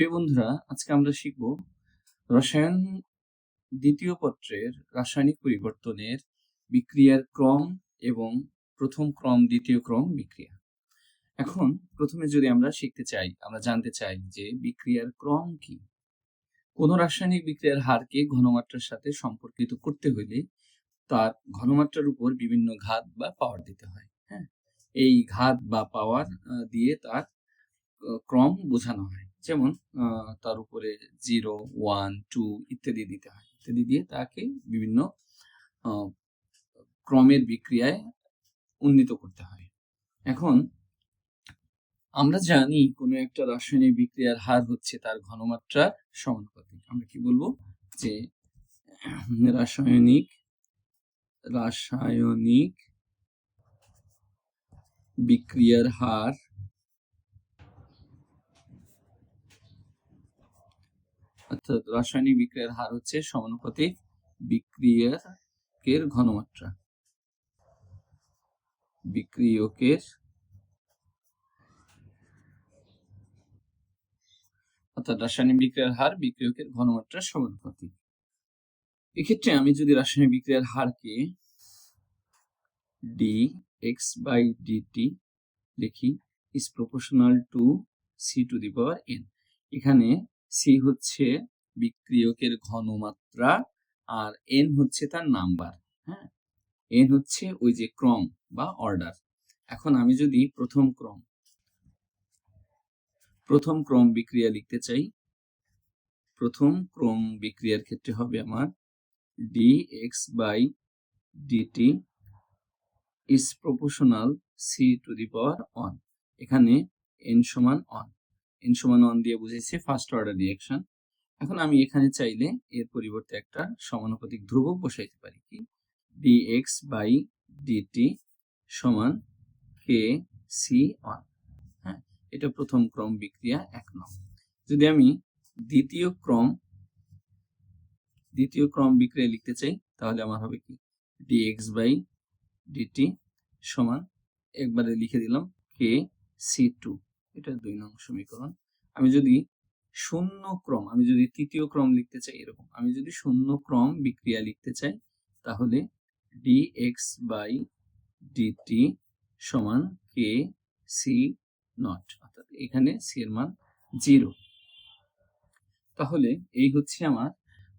প্রিয় বন্ধুরা, আজকে আমরা শিখব রসায়ন দ্বিতীয় পত্রের রাসায়নিক পরিবর্তনের বিক্রিয়ার ক্রম এবং প্রথম ক্রম, দ্বিতীয় ক্রম বিক্রিয়া। এখন প্রথমে যদি আমরা শিখতে চাই, আমরা জানতে চাই যে বিক্রিয়ার ক্রম কি। কোন রাসায়নিক বিক্রিয়ার হারকে ঘনমাত্রার সাথে সম্পর্কিত করতে হলে তার ঘনমাত্রার উপর বিভিন্ন ঘাত বা পাওয়ার দিতে হয় হ্যাঁ? এই ঘাত বা পাওয়ার দিয়ে তার ক্রম বোঝানো হয়। যেমন তার উপরে জিরো, ওয়ান, টু ইত্যাদি দিতে হয়। ইত্যাদি দিয়ে তাকে বিভিন্ন ক্রমের বিক্রিয়ায় উন্নীত করতে হয়। এখন, আমরা জানি কোনো একটা রাসায়নিক বিক্রিয়ার হার হচ্ছে তার ঘনমাত্রার সমানুপাতিক। আমরা কি বলব? যে, রাসায়নিক রাসায়নিক বিক্রিয়ার হার অর্থাৎ রাসায়নিক বিক্রিয়ার হার হচ্ছে সমানুপাতিক বিক্রিয়কের ঘনমাত্রা। বিক্রিয়কের অর্থাৎ রাসায়নিক বিক্রিয়ার হার বিক্রিয়কের ঘনমাত্রার সমানুপাতিক। এক্ষেত্রে আমি যদি রাসায়নিক বিক্রিয়ার হারকে ডি এক্স বাই ডিটি লিখি is proportional to C to the power N এখানে সি হচ্ছে বিক্রিয়কের ঘনমাত্রা আর এন হচ্ছে তার নাম্বার হ্যাঁ? এন হচ্ছে ওই যে ক্রম বা অর্ডার। এখন আমি যদি প্রথম ক্রম প্রথম ক্রম বিক্রিয়া লিখতে চাই, প্রথম ক্রম বিক্রিয়ার ক্ষেত্রে হবে আমার D X by DT is proportional C to the power one এখানে এন সমান অন এন সমান অন দিয়ে বুঝেছি ফার্স্ট অর্ডার রিয়াকশন এখন আমি এখানে চাইলে এর পরিবর্তে একটা সমানুপাতিক ধ্রুবক বসাইতে পারি কি? ডি এক্স বাই ডিটি সমান কে সি অন হ্যাঁ এটা প্রথম ক্রম বিক্রিয়া এক নং। যদি আমি দ্বিতীয় ক্রম দ্বিতীয় ক্রম বিক্রিয়া লিখতে চাই, তাহলে আমার হবে কি? ডি এক্স বাই ডিটি সমান, একবারে লিখে দিলাম কে সি টু এটা দুই নং সমীকরণ। আমি যদি শূন্য ক্রম, আমি যদি তৃতীয় ক্রম লিখতে চাই এরকম, আমি যদি শূন্য ক্রম বিক্রিয়া লিখতে চাই, তাহলে ডি এক্স বাই ডিটি সমান কে সি নট অর্থাৎ এখানে সি এর মান জিরো তাহলে এই হচ্ছে আমার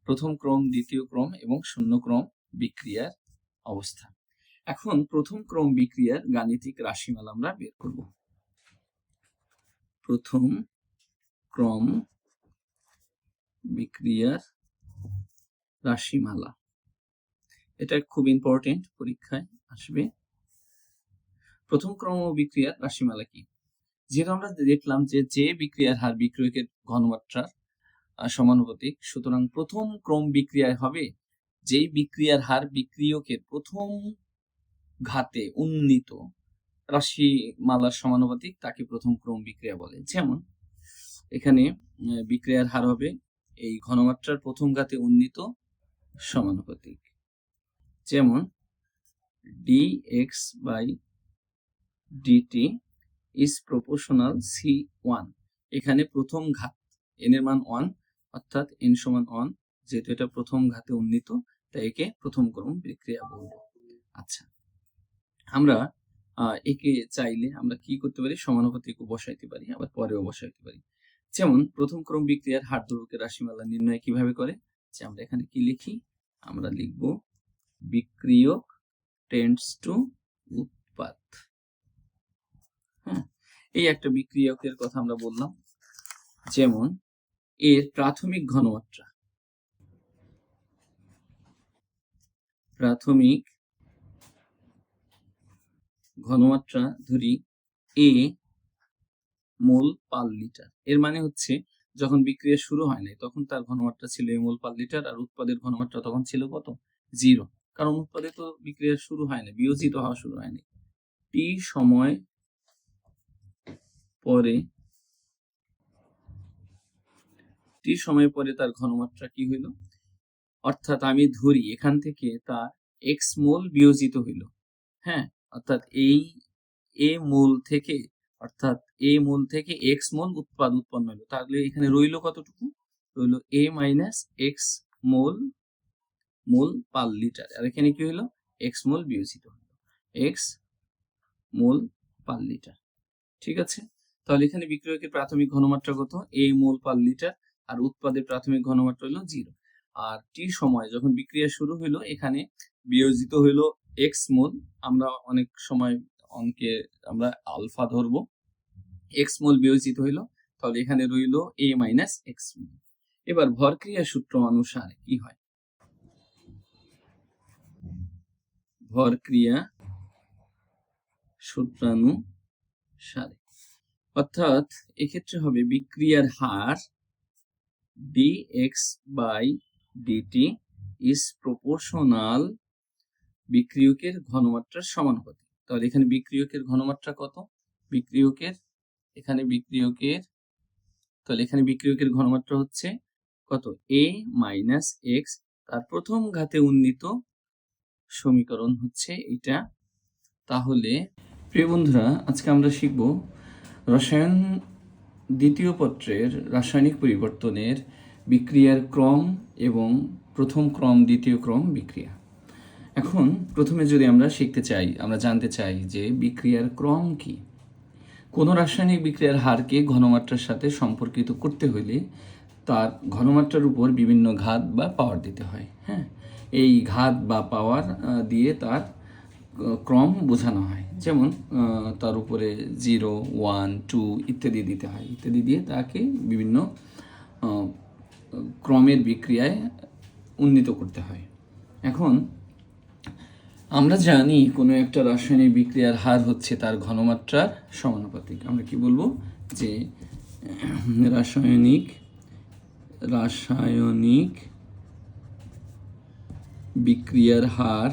প্রথম ক্রম, দ্বিতীয় ক্রম এবং শূন্য ক্রম বিক্রিয়ার অবস্থা। এখন প্রথম ক্রম বিক্রিয়ার গাণিতিক রাশিমালা আমরা বের করব। প্রথম ক্রম বিক্রিয়ার রাশিমালা। এটা খুব ইম্পর্টেন্ট পরীক্ষায় আসবে। প্রথম ক্রম বিক্রিয়ার রাশিমালা কি? যেটা আমরা দেখলাম যে যে বিক্রিয়ার হার বিক্রিয়কের ঘনমাত্রার সমানুপাতিক, সুতরাং প্রথম ক্রম বিক্রিয়ায় হবে যেই বিক্রিয়ার হার বিক্রিয়কের প্রথম ঘাতে উন্নীত রাশিমালার সমানুপাতিক তাকে প্রথম ক্রম বিক্রিয়া বলে। যেমন, এখানে বিক্রিয়ার হার হবে এই ঘনমাত্রার প্রথম ঘাতে উন্নীত সমানুপাতিক। যেমন D X by DT is proportional C one এখানে প্রথম ঘাত এন এর মান ওয়ান অর্থাৎ এন সমান ওয়ান যেহেতু এটা প্রথম ঘাতে উন্নীত, তাই একে প্রথম ক্রম বিক্রিয়া বলব। আচ্ছা আমরা একে চাইলে আমরা কি করতে পারি? সমানুপাতিকও বসাইতে পারি, আবার পরেও বসাইতে পারি। যেমন প্রথম ক্রম বিক্রিয়ার হার ধ্রুবকের রাশিমালা নির্ণয় কীভাবে করে? যে আমরা এখানে কি লিখি? আমরা লিখব বিক্রিয়ক টেন্ডস টু উৎপাদ হ্যাঁ এই একটা বিক্রিয়কের কথা আমরা বললাম। যেমন এর প্রাথমিক ঘনমাত্রা। প্রাথমিক ঘনমাত্রা ধরি এ মোল পার লিটার। এর মানে হচ্ছে, যখন বিক্রিয়া শুরু হয় নাই, তখন তার ঘনমাত্রা ছিল এ মোল পার লিটার, আর উৎপাদের ঘনমাত্রা তখন ছিল কত? জিরো কারণ উৎপাদে তো বিক্রিয়া শুরু হয় না বিয়োজিত হওয়া শুরু হয়নি টি সময় পরে টি সময় পরে তার ঘনমাত্রা কি হইল? অর্থাৎ আমি ধরি, এখান থেকে তার এক্স মোল বিয়োজিত হইল। হ্যাঁ? অর্থাৎ এই, এ মোল থেকে, অর্থাৎ এ মোল থেকে এক্স মোল উৎপাদ উৎপন্ন হলো। তাহলে এখানে রইল কতটুকু? রইল A minus X mole mole per litre. আর এখানে কি হলো? এক্স মোল বিয়োজিত হলো। X mole per litre. ঠিক আছে? তাহলে এখানে বিক্রয়কের প্রাথমিক ঘনমাত্রা কত? এ মোল পার লিটার। আর উৎপাদের প্রাথমিক ঘনমাত্রা হলো জিরো। আর টি সময় যখন বিক্রিয়া শুরু হইল, এখানে বিয়োজিত হইল এক্স মোল, আমরা অনেক সময় অঙ্কে আমরা আলফা ধরবো। এক্স মোল বিয়োজিত হইল, তাহলে এখানে রইল এ মাইনাস এক্স মোল। এবার ভরক্রিয়া সূত্র অনুসারে কি হয়? ভরক্রিয়া সূত্রানুসারে। অর্থাৎ এক্ষেত্রে হবে বিক্রিয়ার হার D X by dt is proportional বিক্রিয়কের ঘনমাত্রার সমানুপাতিক তাহলে এখানে বিক্রিয়কের ঘনমাত্রা কত? বিক্রিয়কের, এখানে বিক্রিয়কের, তাহলে এখানে বিক্রিয়কের ঘনমাত্রা হচ্ছে কত? A মাইনাস এক্স তার প্রথম ঘাতে উন্নীত সমীকরণ হচ্ছে এটা। তাহলে প্রিয় বন্ধুরা, আজকে আমরা শিখব রসায়ন দ্বিতীয় পত্রের রাসায়নিক পরিবর্তনের বিক্রিয়ার ক্রম এবং প্রথম ক্রম দ্বিতীয় ক্রম বিক্রিয়া। এখন প্রথমে যদি আমরা শিখতে চাই, আমরা জানতে চাই যে বিক্রিয়ার ক্রম কি। কোনো রাসায়নিক বিক্রিয়ার হারকে ঘনমাত্রার সাথে সম্পর্কিত করতে হলে তার ঘনমাত্রার উপর বিভিন্ন ঘাত বা পাওয়ার দিতে হয় হ্যাঁ? এই ঘাত বা পাওয়ার দিয়ে তার ক্রম বোঝানো হয়। যেমন তার উপরে জিরো, ওয়ান, টু ইত্যাদি দিতে হয়। ইত্যাদি দিয়ে তাকে বিভিন্ন ক্রমের বিক্রিয়ায় উন্নীত করতে হয়। এখন আমরা জানি কোনো একটা রাসায়নিক বিক্রিয়ার হার হচ্ছে তার ঘনমাত্রার সমানুপাতিক। আমরা কি বলব? যে রাসায়নিক রাসায়নিক বিক্রিয়ার হার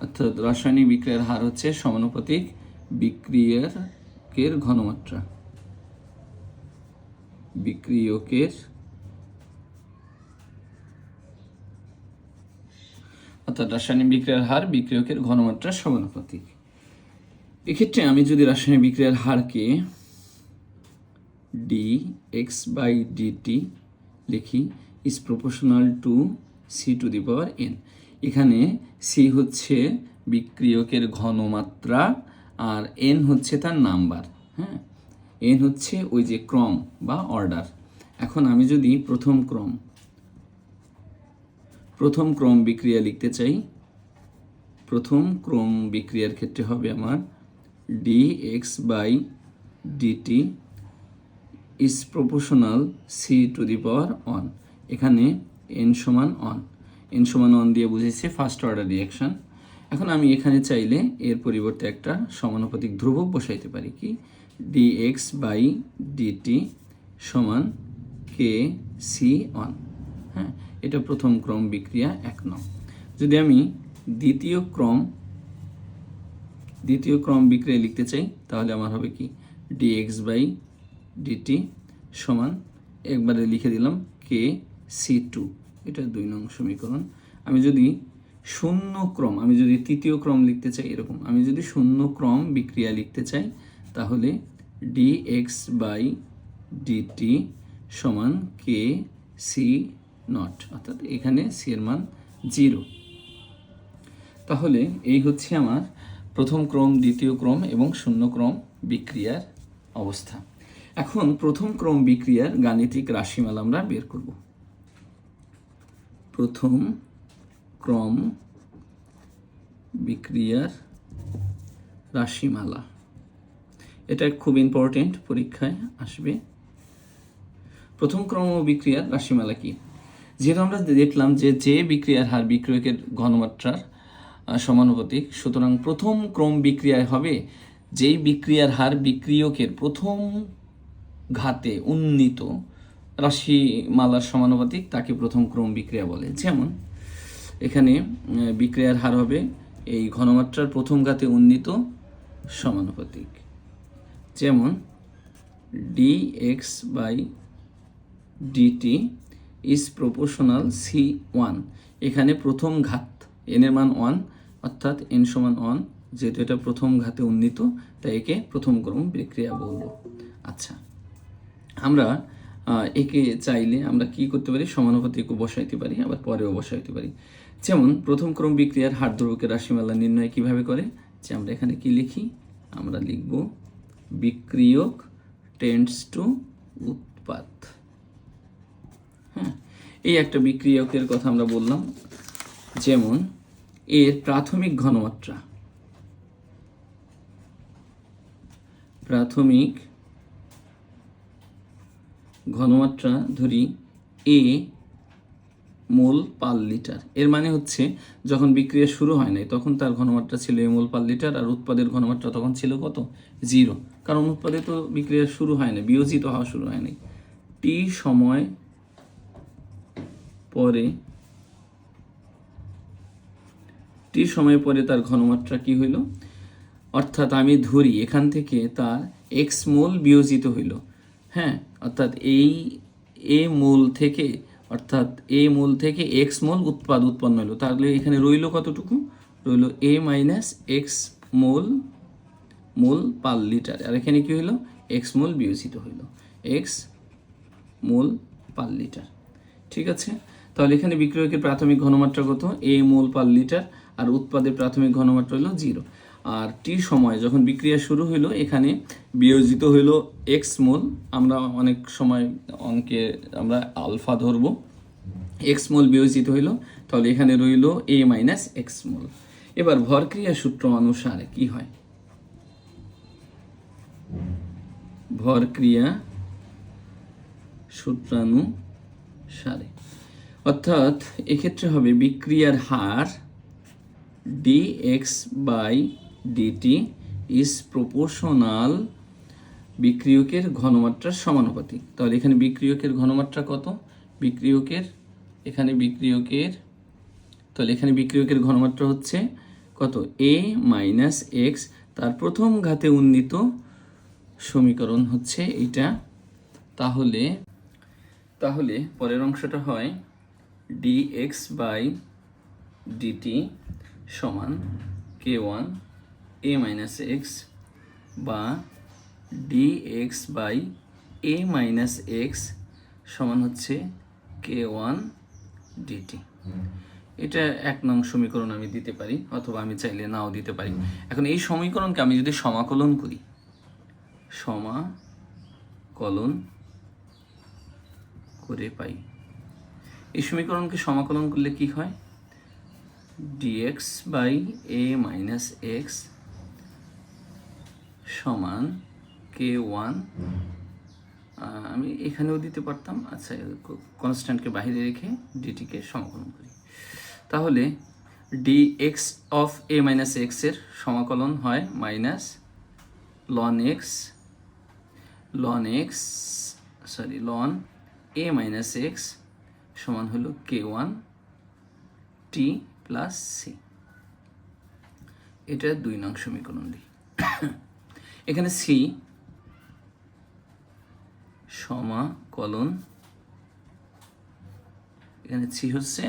অর্থাৎ রাসায়নিক বিক্রিয়ার হার হচ্ছে সমানুপাতিক বিক্রিয়কের ঘনমাত্রা। বিক্রিয়কের অর্থাৎ রাসায়নিক বিক্রিয়ার হার বিক্রিয়কের ঘনমাত্রার সমানুপাতিক এক্ষেত্রে আমি যদি রাসায়নিক বিক্রিয়ার হারকে ডি এক্স বাই ডিটি লিখি is proportional to C to the power N এখানে সি হচ্ছে বিক্রিয়কের ঘনমাত্রা আর এন হচ্ছে তার নাম্বার হ্যাঁ? এন হচ্ছে ওই যে ক্রম বা অর্ডার এখন আমি যদি প্রথম ক্রম প্রথম ক্রম বিক্রিয়া লিখতে চাই। প্রথম ক্রম বিক্রিয়ার ক্ষেত্রে হবে আমার D X by DT is proportional C to the power one এখানে এন সমান অন এন সমান অন দিয়ে বুঝেছি ফার্স্ট অর্ডার রিয়াকশন এখন আমি এখানে চাইলে এর পরিবর্তে একটা সমানুপাতিক ধ্রুবক বসাইতে পারি কি? ডি এক্স বাই ডিটি সমান কে সি অন হ্যাঁ এটা প্রথম ক্রম বিক্রিয়া এক নং। যদি আমি দ্বিতীয় ক্রম দ্বিতীয় ক্রম বিক্রিয়া লিখতে চাই, তাহলে আমার হবে কি? ডি এক্স বাই ডিটি সমান, একবারে লিখে দিলাম কে সি টু এটা দুই নং সমীকরণ। আমি যদি শূন্য ক্রম, আমি যদি তৃতীয় ক্রম লিখতে চাই, এরকম, আমি যদি শূন্য ক্রম বিক্রিয়া লিখতে চাই, তাহলে ডি এক্স বাই ডিটি সমান কে সি নট, অর্থাৎ এখানে সি এর মান জিরো তাহলে এই হচ্ছে আমার প্রথম ক্রম, দ্বিতীয় ক্রম এবং শূন্য ক্রম বিক্রিয়ার অবস্থা। এখন প্রথম ক্রম বিক্রিয়ার গাণিতিক রাশিমালা আমরা বের করব। প্রথম ক্রম বিক্রিয়ার রাশিমালা। এটা খুব ইম্পর্টেন্ট পরীক্ষায় আসবে। প্রথম ক্রম বিক্রিয়ার রাশিমালা কি? যেহেতু আমরা দেখলাম যে যে বিক্রিয়ার হার বিক্রিয়কের ঘনমাত্রার সমানুপাতিক, সুতরাং প্রথম ক্রম বিক্রিয়ায় হবে যেই বিক্রিয়ার হার বিক্রিয়কের প্রথম ঘাতে উন্নীত রাশিমালার সমানুপাতিক তাকে প্রথম ক্রম বিক্রিয়া বলে। যেমন এখানে বিক্রিয়ার হার হবে এই ঘনমাত্রার প্রথম ঘাতে উন্নীত সমানুপাতিক। যেমন D X by DT is proportional C one এখানে প্রথম ঘাত এন এর মান ওয়ান অর্থাৎ এন সমান ওয়ান যেহেতু এটা প্রথম ঘাতে উন্নীত, তাই একে প্রথম ক্রম বিক্রিয়া বলব। আচ্ছা আমরা একে চাইলে আমরা কি করতে পারি? সমানুপাতিকও বসাইতে পারি, আবার পরেও বসাইতে পারি। যেমন, প্রথম ক্রম বিক্রিয়ার হার ধ্রুবকের রাশিমালা নির্ণয় কীভাবে করে? যে আমরা এখানে কি লিখি? আমরা লিখব বিক্রিয়ক টেন্ডস টু উৎপাদ হ্যাঁ এই একটা বিক্রিয়কের কথা আমরা বললাম, যেমন এর প্রাথমিক ঘনমাত্রা। প্রাথমিক ঘনমাত্রা ধরি এ মোল পার লিটার। এর মানে হচ্ছে, যখন বিক্রিয়া শুরু হয় নাই, তখন তার ঘনমাত্রা ছিল এ মোল পার লিটার আর উৎপাদের ঘনমাত্রা তখন ছিল কত? জিরো। কারণ উৎপাদে তো বিক্রিয়া শুরু হয় না বিয়োজিত হওয়া শুরু হয় নাই। টি সময় পরে, টি সময় পরে তার ঘনমাত্রা কি হইল? অর্থাৎ আমি ধরি, এখান থেকে তার এক্স মোল বিয়োজিত হইল। হ্যাঁ অর্থাৎ এই এ মোল থেকে, অর্থাৎ এ মোল থেকে এক্স মোল উৎপাদ উৎপন্ন হলো তাহলে এখানে রইল কতটুকু? রইল A minus X mole mole per litre. আর এখানে কি হইল? এক্স মোল বিয়োজিত হইল। X mole per litre. ঠিক আছে? তাহলে এখানে বিক্রয়কের প্রাথমিক ঘনমাত্রা কত? এ মোল পার লিটার আর উৎপাদের প্রাথমিক ঘনমাত্রা হলো জিরো আর টি সময় যখন বিক্রিয়া শুরু হইল, এখানে বিয়োজিত হইল এক্স মোল। আমরা অনেক সময় অঙ্কে আমরা আলফা ধরবো। এক্স মোল বিয়োজিত হইল, তাহলে এখানে রইল এ মাইনাস এক্স মোল। এবার ভরক্রিয়া সূত্র অনুসারে কি হয়? ভরক্রিয়া সূত্রানুসারে। অর্থাৎ এক্ষেত্রে হবে বিক্রিয়ার হার D X by DT is proportional বিক্রিয়কের ঘনমাত্রার সমানুপাতিক। তাহলে এখানে বিক্রিয়কের ঘনমাত্রা কত? বিক্রিয়কের, এখানে বিক্রিয়কের, তাহলে এখানে বিক্রিয়কের ঘনমাত্রা হচ্ছে কত? এ মাইনাস এক্স তার প্রথম ঘাতে উন্নীত সমীকরণ হচ্ছে এটা তাহলে তাহলে পরের অংশটা হয় ডি এক্স বাই ডিটি সমান K one A minus X বা D X by A minus X সমান হচ্ছে কে ওয়ান ডিটি এটা এক নং সমীকরণ আমি দিতে পারি, অথবা আমি চাইলে নাও দিতে পারি। এখন এই সমীকরণকে আমি যদি সমাকলন করি, সমাকলন করে পাই। এই সমীকরণকে সমাকলন করলে কি হয়? DX by A minus X সমান কে ওয়ান আমি এখানেও দিতে পারতাম। আচ্ছা কনস্ট্যান্টকে বাইরে রেখে ডিটিকে সমাকলন করি। তাহলে D X of A minus এক্সের সমাকলন হয় minus ln X ln X sorry ln A minus X সমান হলো K one T plus C এটা দুই নং সমীকরণ দিই এখানে সি সমাকলন, এখানে সি হচ্ছে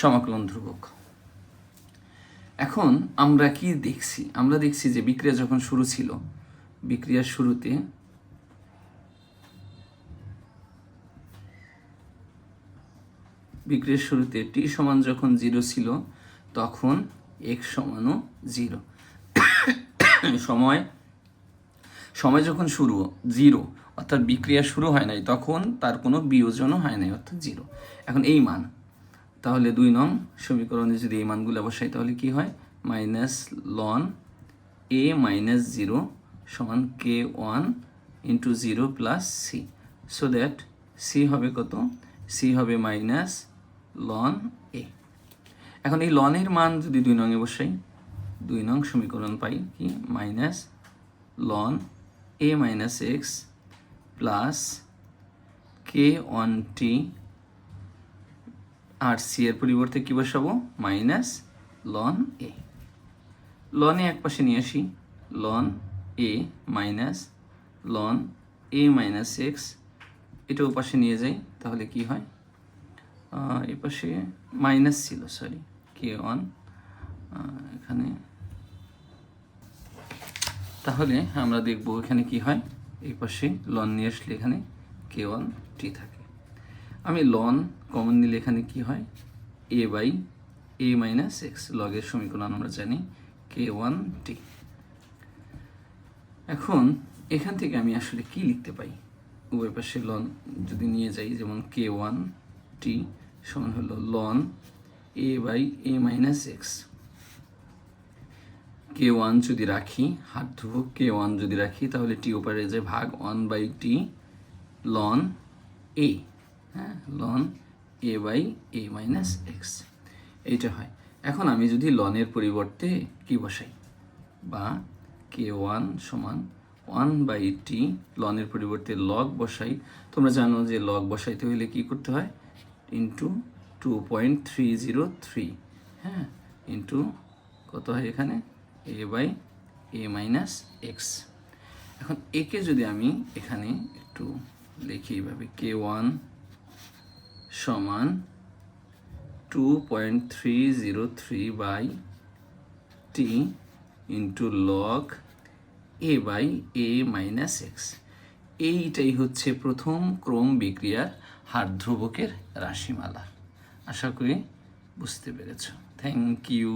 সমাকলন ধ্রুবক। এখন আমরা কি দেখছি? আমরা দেখছি যে বিক্রিয়া যখন শুরু ছিল, বিক্রিয়ার শুরুতে বিক্রিয়ার শুরুতে টি সমান যখন জিরো ছিল, তখন এক্স সমানও জিরো সময় সময় যখন শুরু জিরো অর্থাৎ বিক্রিয়া শুরু হয় নাই, তখন তার কোনো বিয়োজনও হয় নাই, অর্থাৎ জিরো এখন এই মান, তাহলে দুই নং সমীকরণে যদি এই মানগুলো বসাই, তাহলে কি হয়? মাইনাস লন এ মাইনাস জিরো সমান k one into zero plus c so that c হবে কত? সি হবে মাইনাস লন এ এখন এই লনের মান যদি দুই নঙে বসাই, দুই নং সমীকরণ পাই কি? Minus loan a minus x plus k one t R c এর পরিবর্তে কী বসাবো? মাইনাস লন এ লনে এক পাশে নিয়ে আসি। লন এ মাইনাস লন এ মাইনাস এক্স এটা পাশে নিয়ে যাই, তাহলে কি হয়? এ পাশে মাইনাস ছিল সরি কে ওয়ান এখানে। তাহলে আমরা দেখব এখানে কি হয়। এই পাশে লন নিয়ে আসলে এখানে কে ওয়ান টি থাকে। আমি লন কমন নিলে এখানে কি হয়? A by a minus x লগের সমীকরণ আমরা জানি কে ওয়ান টি এখন এখান থেকে আমি আসলে কি লিখতে পাই উভয় পাশে লন যদি নিয়ে যাই, যেমন কে ওয়ান টি সমান হলো loan a by a minus x k one যদি রাখি, হাত ধ্রুবক কে ওয়ান যদি রাখি, তাহলে টি ওপারে যে ভাগ one by T loan a হ্যাঁ loan a by a minus x এইটা হয়। এখন আমি যদি লনের পরিবর্তে কি বসাই? বা কে ওয়ান সমান ওয়ান বাই টি লনের পরিবর্তে লগ বসাই। তোমরা জানো যে লগ বসাইতে হলে কি করতে হয়? Into two point three zero three হ্যাঁ ইন্টু কত হয় এখানে? A by a minus x এখন একে যদি আমি এখানে একটু লিখি এইভাবে কে ওয়ান সমান two point three zero three by t into log a by a minus x এইটাই হচ্ছে প্রথম ক্রম বিক্রিয়ার হার ধ্রুবকের রাশিমালা। আশা করি বুঝতে পেরেছ। Thank you